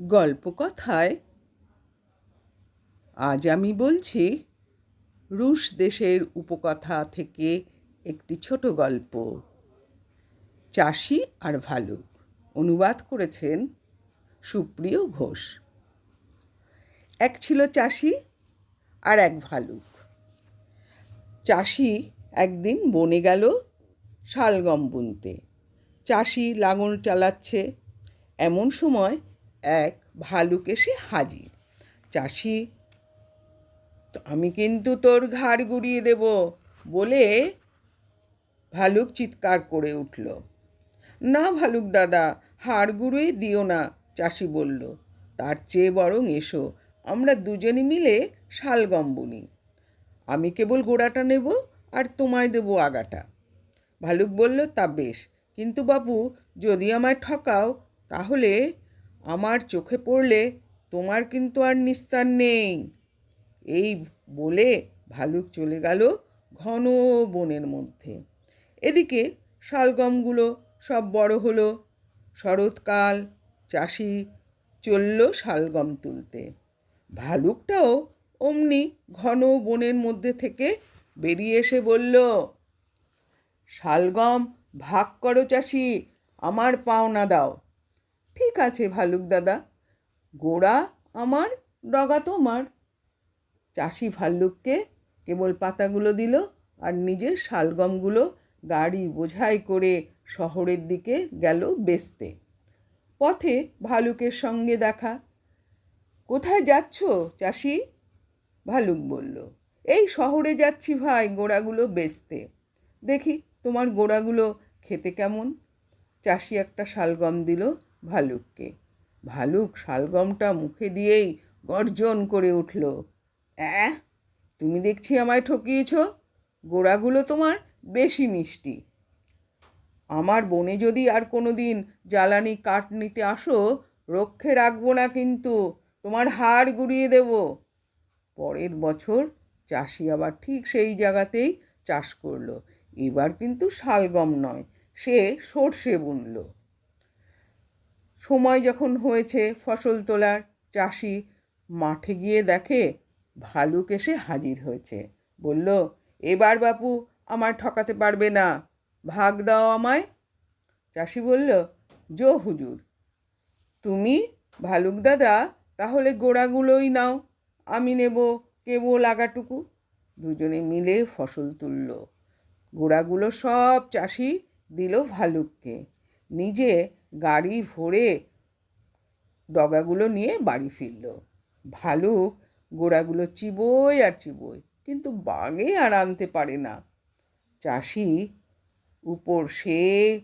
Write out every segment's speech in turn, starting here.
গল্পকথায় আজ আমি বলছি, রুশ দেশের উপকথা থেকে একটি ছোট গল্প। চাষি আর ভালুক অনুবাদ করেছেন সুপ্রিয় ঘোষ। এক ছিল চাষি আর এক ভালুক। চাষি একদিন বনে গেল শালগম বুনতে। চাষি লাঙল চালাচ্ছে। এমন সময় এক ভালুক এসে হাজির। চাষি আমি কিন্তু তোর ঘাড় গুড়িয়ে দেব বলে ভালুক চিৎকার করে উঠল। না ভালুক দাদা, হাড় গুঁড়োই দিও না চাষি বলল। তার চেয়ে বরং এসো, আমরা দুজনে মিলে শালগম বুনি আমি কেবল গোড়াটা নেব আর তোমায় দেবো আগাটা ভালুক বলল, তা বেশ। কিন্তু বাবু, যদি আমায় ঠকাও, তাহলে আমার চোখে পড়লে তোমার কিন্তু আর নিস্তার নেই। এই বলে ভালুক চলে গেল ঘন বনের মধ্যে। এদিকে শালগমগুলো সব বড় হলো। শরৎকাল, চাষি চলল শালগম তুলতে। ভালুকটাও অমনি ঘন বনের মধ্যে থেকে বেরিয়ে এসে বলল, শালগম ভাগ করো চাষি, আমার পাওনা দাও। ঠিক আছে, ভালুক দাদা। গোড়া আমার, ডগা তোমার। চাষি ভাল্লুককে কেবল পাতাগুলো দিল আর নিজের শালগমগুলো গাড়ি বোঝাই করে শহরের দিকে গেল বেচতে। পথে ভালুকের সঙ্গে দেখা। কোথায় যাচ্ছ চাষি? ভালুক বলল, এই শহরে যাচ্ছি ভাই গোড়াগুলো বেচতে। দেখি তোমার গোড়াগুলো খেতে কেমন। চাষি একটা শালগম দিল ভালুককে। ভালুক শালগমটা মুখে দিয়েই গর্জন করে উঠল, অ্যাঁ? তুমি দেখছি আমায় ঠকিয়েছ? গোড়াগুলো তোমার বেশি মিষ্টি। আমার বনে যদি আর কোনো দিন জ্বালানি কাঠ নিতে আসো, রক্ষে রাখব না কিন্তু, তোমার হাড় গুড়িয়ে দেব। পরের বছর চাষি আবার ঠিক সেই জায়গাতেই চাষ করল। এবার কিন্তু শালগম নয়, সে সর্ষে বুনল। সময় যখন হয়েছে ফসল তোলার, চাষি মাঠে গিয়ে দেখে ভালুক এসে হাজির হয়েছে। বলল, এবার বাপু আমার ঠকাতে পারবে না, ভাগ দাও আমায়। চাষি বলল, জো হুজুর, তুমি ভালুক দাদা, তাহলে গোড়াগুলোই নাও, আমি নেব কেবল আগাটুকু। দুজনে মিলে ফসল তুলল। গোড়াগুলো সব চাষি দিল ভালুককে। নিজে গাড়ি ভরে ডগাগুলো নিয়ে বাড়ি ফিরল। ভালুক গোড়াগুলো চিবোয় আর চিবোয়, কিন্তু বাগে আর আনতে পারে না। চাষি উপর সে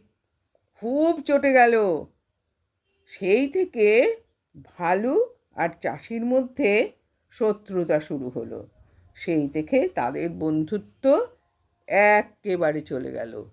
খুব চটে গেল। সেই থেকে ভালুক আর চাষির মধ্যে শত্রুতা শুরু হলো। সেই থেকে তাদের বন্ধুত্ব একেবারে চলে গেল।